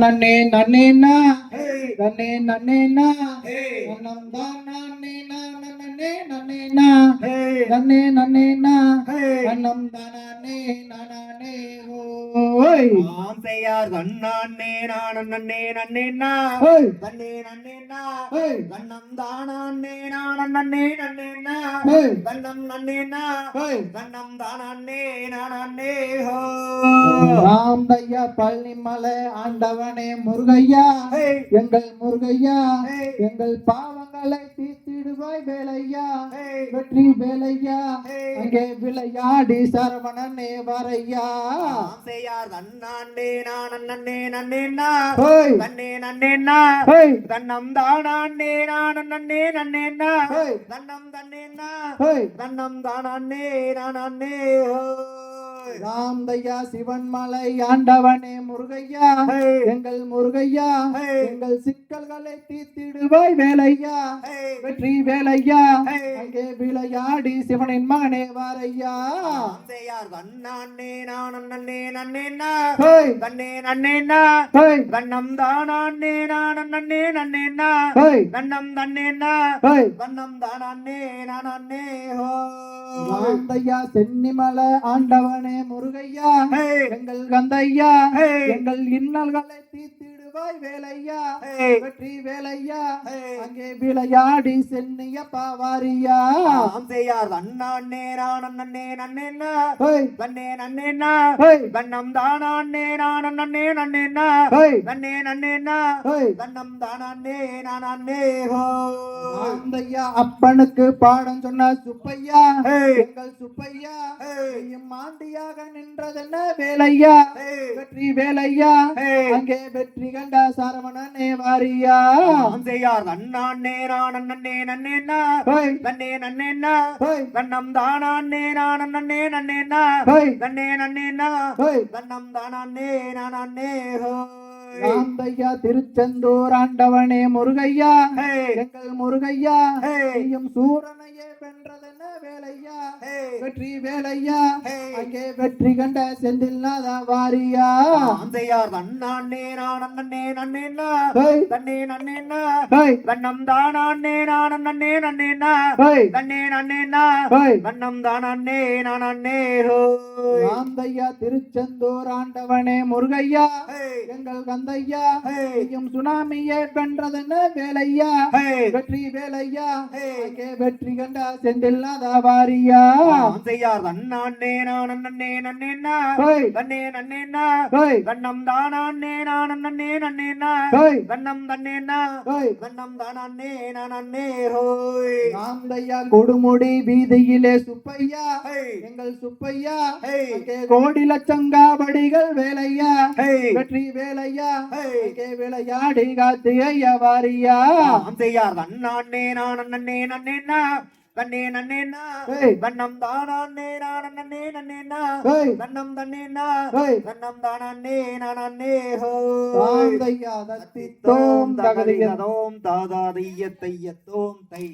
நன்னே நன்னேனா ஹே. நன்னே நன்னேனா ஹே. நன்னம் தான் நன்னே நன்னே நன்னேனா ஹே. நன்னே நன்னேனா ஹே. நன்னம் தானே நானே ஓய். ஆம் செய்யார் கண்ணானே நான் நன்னே நன்னேனா ஓய். நன்னே நன்னேனா ஓய் கண்ணம் தானே நான் நன்னே நன்னேனா ஓய் கண்ணம் நன்னேனா ஓய் கண்ணம் தானே நானே ஹோ ராம் தையா பழனிமலை ஆண்டவனே முருகையா. ஹே. எங்கள் முருகையா. எங்கள் பாவங்களை தீர்த்திடுவாய் வேலையா. வெற்றி வேலையா. அங்கே விளையாடி சரவணனே வரையா. செய்யார். கண்ணானே நான் நன்னே நன்னேனா ஹோய் நன்னே நன்னேனா ஹோய் கண்ணம் தானே நான் நன்னே நன்னேனா ஹோய் கண்ணம் தன்னேனா ஹோய் கண்ணம் தானே நானே ஹோய் ராம் தையா சிவன் மலை ஆண்டவனே முருகையா. ஹே எங்கள் முருகையா. எங்கள் சிக்கல்களை தீர்த்திடுவாய் வேலையா. வெற்றி வேலையா. அங்கே விளையாடி சிவனின் மகனே வாரையா. கண்ணானே நான் நன்னே நன்னேனா ஹோய் கண்ணே நன்னேனா ஹோய் கண்ணம் தானே நான் நன்னே நன்னேனா ஹோய் கண்ணம் தன்னேனா ஹோய் கண்ணம் தானே நானே ஹோ. ராந்தையா சென்னிமலை ஆண்டவனே முருகையா. எங்கள் கந்தையா. எங்கள் இன்னல்களை தீர்த்திடுவாய் வேலையா. வெற்றி வேலையா. அங்கே விளையாடி சென்னிய பாவாரியா. ஆம் செய்யார். கண்ணானே நான் நன்னே நன்னேனா ஹோய் கண்ணே நன்னேனா ஹோய் கண்ணம் தானே நான் நன்னே நன்னேனா ஹோய் கண்ணே நன்னேனா ஹோய் கண்ணம் தானே நானே ஹோ. ராந்தையா அப்பனுக்கு பாடம் சொன்ன சுப்பையா எங்கள் சுப்பையா ஆண்டியாக நின்றதென்ன வேலையா? வெற்றி வேலையா? அங்கே வெற்றி கண்ட சரவணனே வாரியா? செய்யார் கண்ணானே நான் நன்னே நன்னேனா ஹோய். கண்ணே நன்னேனா ஹோய். கண்ணம் தானே நான் நன்னே நன்னேனா ஹோய். கண்ணே நன்னேனா ஹோய். கண்ணம் தானே நானே ஹோ. ராந்தையா திருச்செந்தூர் ஆண்டவனே முருகையா. எங்கள் முருகையா. நீயும் சூரனையே வென்றதென்ன வேலையா? வெற்றி வேலையா? அங்கே வெற்றி கண்ட செந்தில் நாதா வாரியா. செய்யார் கண்ணானே நான் நன்னே நன்னேனா கண்ணே நன்னேனா ஹோய் கண்ணம் தானே நான் நன்னே நன்னேனா கண்ணே நன்னேனா ஹோய் கண்ணம் தானே நானே ஹோ. ராந்தையா திருச்செந்தூர் ஆண்டவனே முருகையா. எங்கள் கந்தையா ஹே. நீயும் சுனாமியே வென்றதென்ன வேலையா வெற்றி வேலையா வெற்றி கண்ட செந்தில் நாதா வாரியா செய்யார். கண்ணானே நான் நன்னே நன்னேனா ஹோய் கண்ணே நன்னேனா ஹோய் கண்ணம் தானே நான் நன்னே நன்னேனா ஹோய் கண்ணம் தன்னேனா ஹோய் கண்ணம் தானே நானே ஹோய் ராந்தையா கொடுமுடி வீதியிலே சுப்பையா எங்கள் சுப்பையா கோடி லட்சம் காவடிகள் வேலையா வெற்றி வேலையா அங்கே விளையாடி காத்து ஐயா வாரியா? ஆம் செய்யார் கண்ணானே நான் நன்னே நன்னேனா கண்ணே நன்னேனா ஹே கண்ணம் தானே நான் நன்னே நன்னேனா ஹேய். கண்ணம் தன்னேனா ஹேய். கண்ணம் தானே நானே ஹோய் ராந்தையா தத்தி தோம் தகதிய தகதிகதோம் தாதாதைய தைய தோம் தை